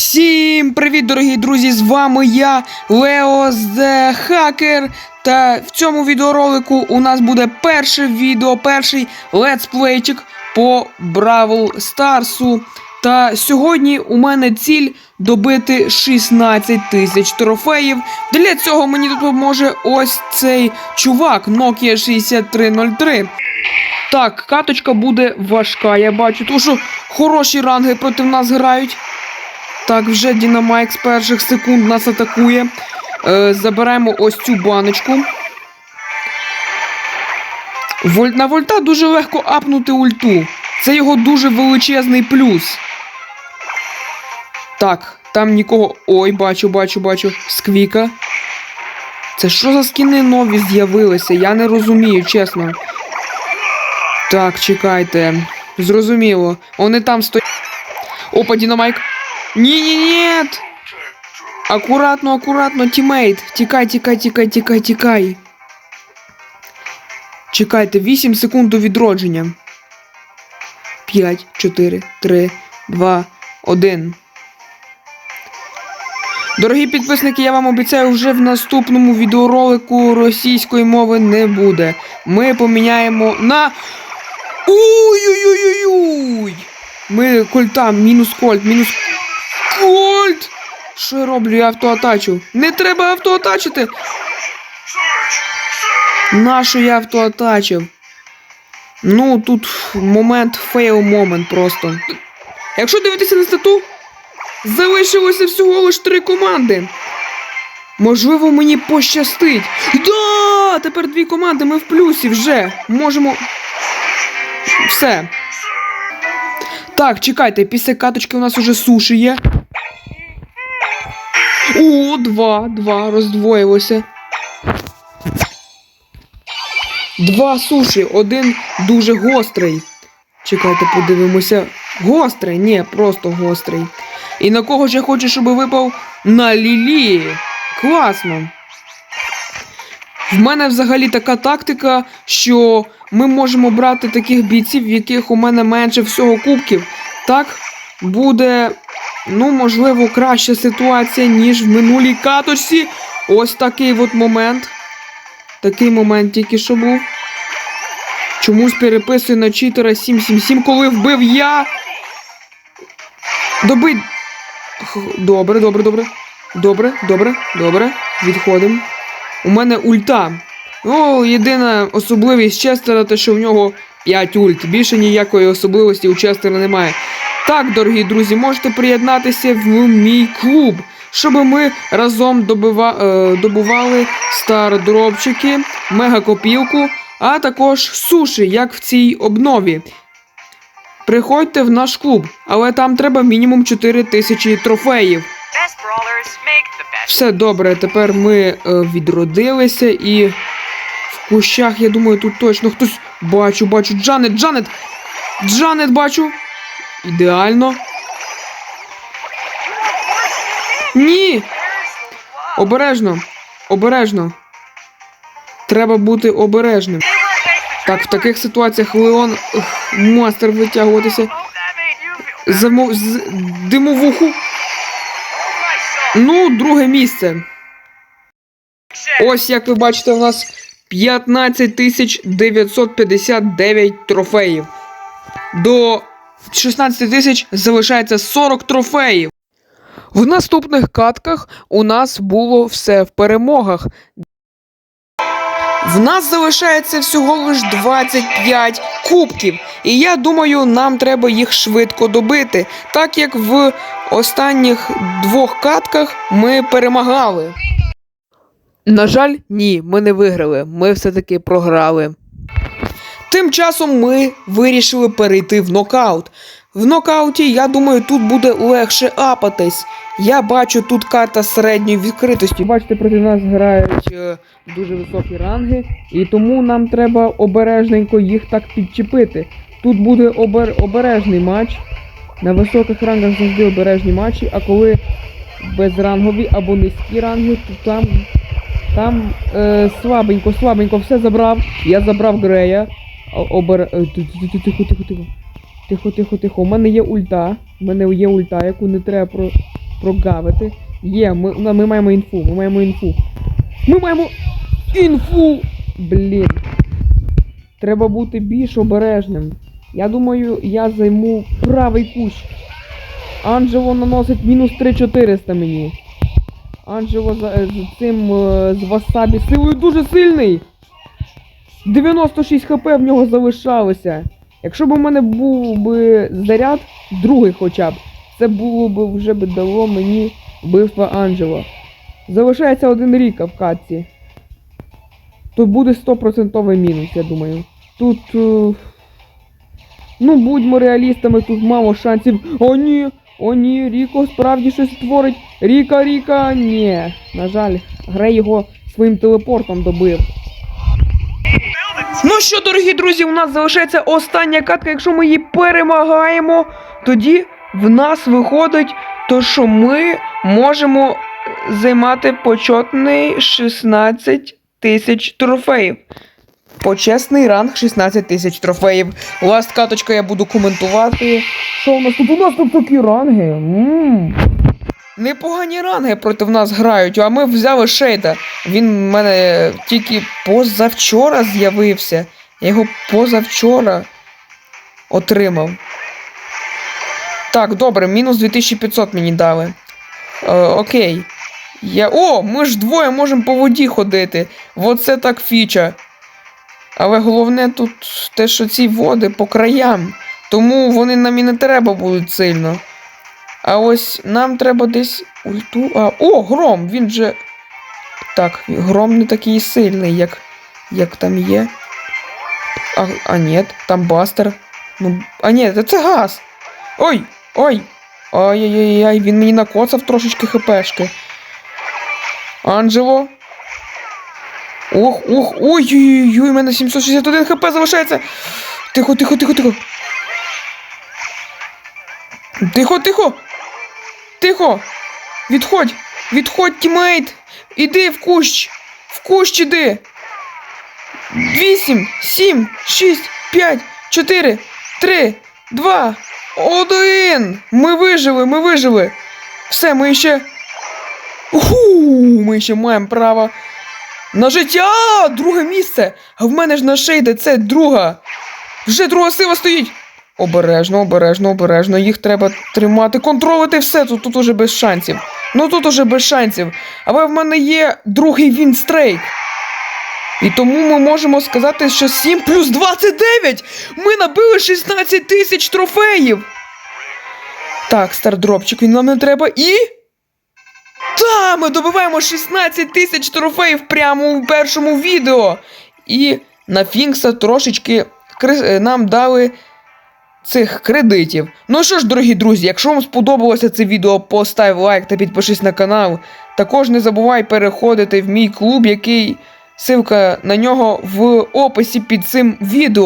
Всім привіт, дорогі друзі! З вами я, Лео The Hacker. Та в цьому відеоролику у нас буде перше відео, перший летсплейчик по Бравл Старсу. Та сьогодні у мене ціль добити 16 тисяч трофеїв. Для цього мені допоможе ось цей чувак Nokia 6303. Так, каточка буде важка, я бачу, тому що хороші ранги проти нас грають. Так, вже Дінамайк з перших секунд нас атакує. Е, заберемо ось цю баночку. На вольта дуже легко апнути ульту. Це його дуже величезний плюс. Так, там нікого. Ой, бачу, бачу, бачу. Сквіка. Це що за скіни нові з'явилися? Я не розумію, чесно. Так, чекайте. Зрозуміло. Вони там стоять. Опа, Дінамайк. Ні, ні, ні. Акуратно, акуратно, тімейт. Тікай, тікай, тікай, тікай, тікай. Чекайте, 8 секунд до відродження. 5, 4, 3, 2, 1. Дорогі підписники, я вам обіцяю, вже в наступному відеоролику російської мови не буде. Ми поміняємо на. Ой-ой-ой-ой! Ми кольта, мінус кольт, мінус Кольт! Що я роблю? Я автоатачу. Не треба автоатачити! Нащо я автоатачив? Ну, тут момент, фейл момент просто. Якщо дивитися на стату, залишилося всього лиш три команди. Можливо, мені пощастить. Да! Тепер дві команди, ми в плюсі вже. Можемо. Все. Так, чекайте, після каточки у нас уже суші є. О, два, два, роздвоїлося. Два суші, один дуже гострий. Чекайте, подивимося. Гострий? Ні, просто гострий. І на кого ж я хочу, щоб випав? На Лілі. Класно. В мене взагалі така тактика, що ми можемо брати таких бійців, в яких у мене менше всього кубків. Так буде, ну, можливо, краща ситуація, ніж в минулій каточці. Ось такий от момент. Такий момент тільки що був. Чомусь переписую на читера 777, коли вбив я. Добить. Добре, добре, добре. Добре, добре, добре. Відходимо. У мене ульта. Ну, єдина особливість Честера, те, що в нього 5 ульт. Більше ніякої особливості у Честера немає. Так, дорогі друзі, можете приєднатися в мій клуб, щоб ми разом добива, е, добували стардропчики, мегакопілку, а також суші, як в цій обнові. Приходьте в наш клуб, але там треба мінімум 4 тисячі трофеїв. Все добре, тепер ми е, відродилися і в кущах, я думаю, тут точно хтось бачу, бачу. Джанет, Джанет! Джанет бачу. Ідеально. Ні! Обережно. Обережно. Треба бути обережним. Так, в таких ситуаціях Леон мастер витягуватися. Замов... з... Димовуху. Ну, друге місце. Ось як ви бачите, у нас 15 тисяч 959 трофеїв. До 16 тисяч залишається 40 трофеїв. В наступних катках у нас було все в перемогах. В нас залишається всього лиш 25 кубків, і я думаю, нам треба їх швидко добити, так як в останніх двох катках ми перемагали. На жаль, ні, ми не виграли. Ми все-таки програли. Тим часом ми вирішили перейти в нокаут. В нокауті, я думаю, тут буде легше апатись. Я бачу тут карта середньої відкритості. Бачите, проти нас грають е, дуже високі ранги, і тому нам треба обережненько їх так підчепити. Тут буде обер... обережний матч. На високих рангах завжди обережні матчі, а коли безрангові або низькі ранги, то там там е, слабенько, слабенько все забрав. Я забрав Грея. Обер... е, ти- ти- ти- Тихо, тихо, тихо. Тихо, тихо, тихо. У мене є ульта. У мене є ульта, яку не треба про. прогавити. Є, ми, ми маємо інфу, ми маємо інфу. Ми маємо інфу! Блін. Треба бути більш обережним. Я думаю, я займу правий кущ. Анджело наносить мінус 3400 мені. Анджело за, е, з цим е, з васабі силою дуже сильний. 96 хп в нього залишалося. Якщо б у мене був би заряд, другий хоча б, це було б вже б дало мені вбивство Анджело. Залишається один рік в катці. То буде 100% мінус, я думаю. Тут. е, Ну, будьмо реалістами, тут мало шансів. О, ні! О, ні, Ріко справді щось творить. Ріка, Ріка, ні. На жаль, Грей його своїм телепортом добив. Ну що, дорогі друзі, у нас залишається остання катка. Якщо ми її перемагаємо, тоді в нас виходить то, що ми можемо займати почетний 16 тисяч трофеїв. Почесний ранг 16 тисяч трофеїв. Ласт каточка я буду коментувати. Що у нас тут? У нас тут такі ранги. м Непогані ранги проти нас грають, а ми взяли Шейда. Він в мене тільки позавчора з'явився. Я його позавчора отримав. Так, добре, мінус 2500 мені дали. Е, окей. Я... О, ми ж двоє можемо по воді ходити. Оце так фіча. Але головне тут те, що ці води по краям. Тому вони нам і не треба будуть сильно. А ось нам треба десь ульту. А, о, гром! Він же. Так, гром не такий сильний, як, як там є. А, а ні, там бастер. Ну, а ні, це, газ. Ой! Ой! Ай-яй-яй, він мені накоцав трошечки хпшки. Анджело. Ох, ох, ой-ой-ой, у мене 761 хп залишається. Тихо, тихо, тихо, тихо. Тихо, тихо. Тихо. Відходь. Відходь, тімейт. Іди в кущ. В кущ іди. Вісім, сім, шість, п'ять, чотири, три, два, один. Ми вижили, ми вижили. Все, ми ще. Уху, ми ще маємо право на життя! Друге місце! А в мене ж на шейде це друга. Вже друга сила стоїть. Обережно, обережно, обережно. Їх треба тримати, контролити все. Тут, тут уже без шансів. Ну тут уже без шансів. Але в мене є другий вінстрейк. І тому ми можемо сказати, що 7 плюс 29! Ми набили 16 тисяч трофеїв! Так, стардропчик, він нам не треба і. Та, ми добиваємо 16 тисяч трофеїв прямо у першому відео. І на Фінкса трошечки е, нам дали цих кредитів. Ну що ж, дорогі друзі, якщо вам сподобалося це відео, постав лайк та підпишись на канал. Також не забувай переходити в мій клуб, який ссылка на нього в описі під цим відео.